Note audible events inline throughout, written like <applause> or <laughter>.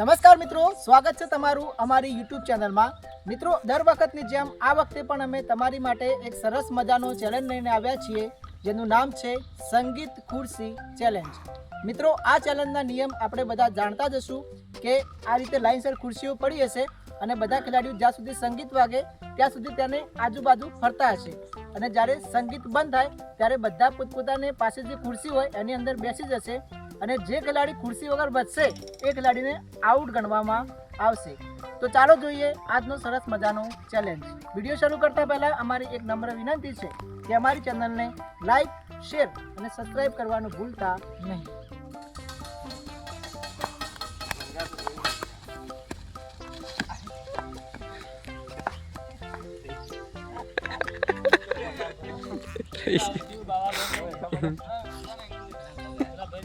નમસ્કાર મિત્રો, સ્વાગત છે તમારું અમારી યુટ્યુબ ચેનલમાં. મિત્રો, દર વખતની જેમ આ વખતે પણ અમે તમારી માટે એક સરસ મજાનો ચેલેન્જ લઈને આવ્યા છીએ, જેનું નામ છે સંગીત ખુરશી ચેલેન્જ મિત્રો, આ ચેલેન્જના નિયમ આપણે બધા જાણતા જશું કે આ રીતે લાઇનસર ખુરશીઓ પડી હશે અને બધા ખેલાડીઓ જ્યાં સુધી સંગીત વાગે, ત્યાં સુધી તેને આજુબાજુ ફરતા હશે. અને જ્યારે સંગીત બંધ થાય, ત્યારે બધા પોતપોતાની પાસે જે ખુરશી હોય, એની અંદર બેસી જશે. અને જે ખેલાડી ખુરશી વગર બચશે એ ખેલાડીને આઉટ ગણવામાં આવશે. તો ચાલો જોઈએ આજનો સરસ મજાનો ચેલેન્જ વીડિયો શરૂ કરતા પહેલા અમારી એક નમ્ર વિનંતી છે કે અમારી ચેનલને લાઈક શેર અને સબસ્ક્રાઇબ કરવાનું ભૂલતા નહીં. <laughs>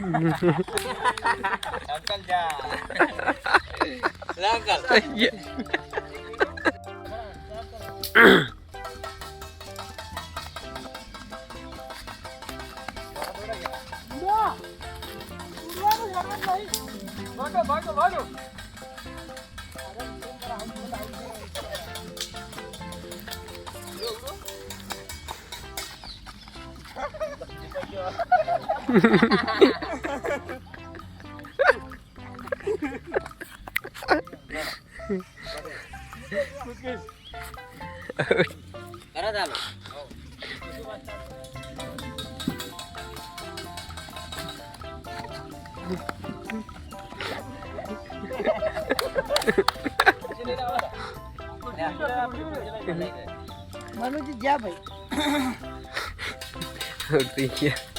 હતો અંકલ જા અંકલ કરે ચાલો <laughs> મનુજી જ્યાં ભાઈ. <laughs> છેતરાઈ ગયો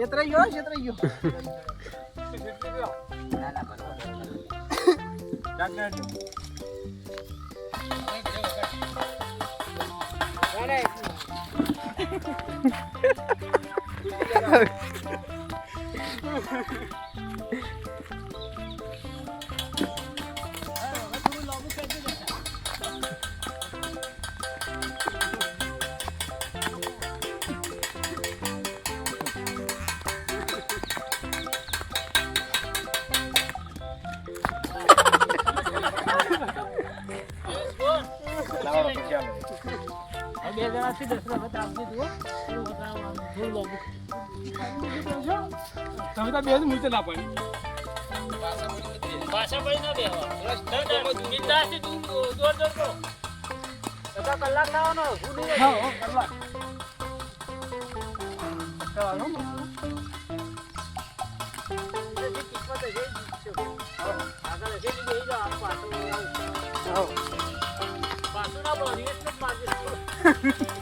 છેતરાઈ ગયો બે જણાથી દસ ハハハハ。વખત આપી દો થોડું વધારવાનું, થોડું લાંબુ. તમે તો બે જ મૂર્તિ ના પડી પાછા પડી ના બેહવા બિંદાસથી તું દોડ દોડ કરો બધા કલાક લાવવાનો હું નહીં હા કલાક. આગળ જાઓ, આ પાછું પાછું ના બોલો, reverse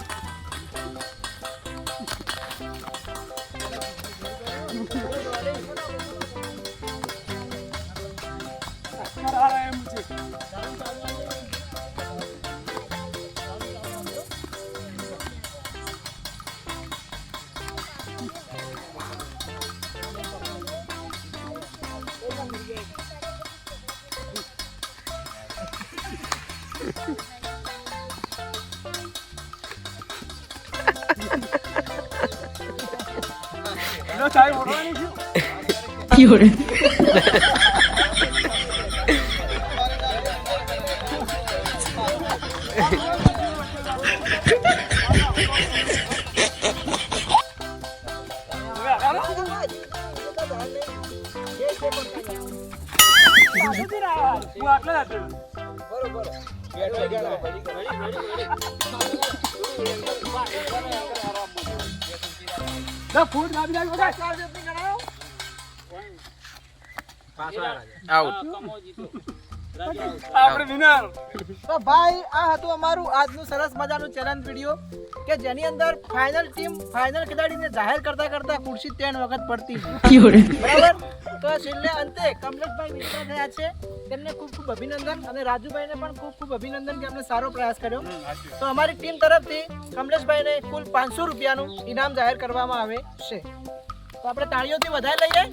有人。બરોબર પાછળથી ના આવ્યા. હું આટલે આપણે. તો ભાઈ આ હતું અમારું આજનું સરસ મજાનું ચેલેન્જ વીડિયો કે જેની અંદર ફાઇનલ ટીમ ફાઇનલ ખેલાડીને જાહેર કરતા કરતા ખુરશી ત્રણ વખત પડતી <laughs> બરાબર? તો છેલ્લે અંતે કમલેશભાઈ વિજેતા થયા છે. તેમને ખૂબ ખૂબ અભિનંદન અને રાજુભાઈને પણ ખૂબ ખૂબ અભિનંદન કે અમને સારો પ્રયાસ કર્યો. તો અમારી ટીમ તરફથી કમલેશભાઈને કુલ પાંચસો રૂપિયાનું ઇનામ જાહેર કરવામાં આવે છે. તો આપણે તાળીઓથી વધારે લઈએ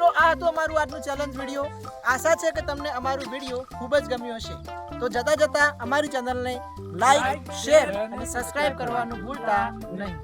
મિત્રો આ હતો અમારું આજનું ચેલેન્જ વીડિયો આશા છે કે તમને અમારું વીડિયો ખૂબ જ ગમ્યું હશે. તો જતા જતા અમારી ચેનલને લાઈક શેર અને સબસ્ક્રાઇબ કરવાનું ભૂલતા નહીં.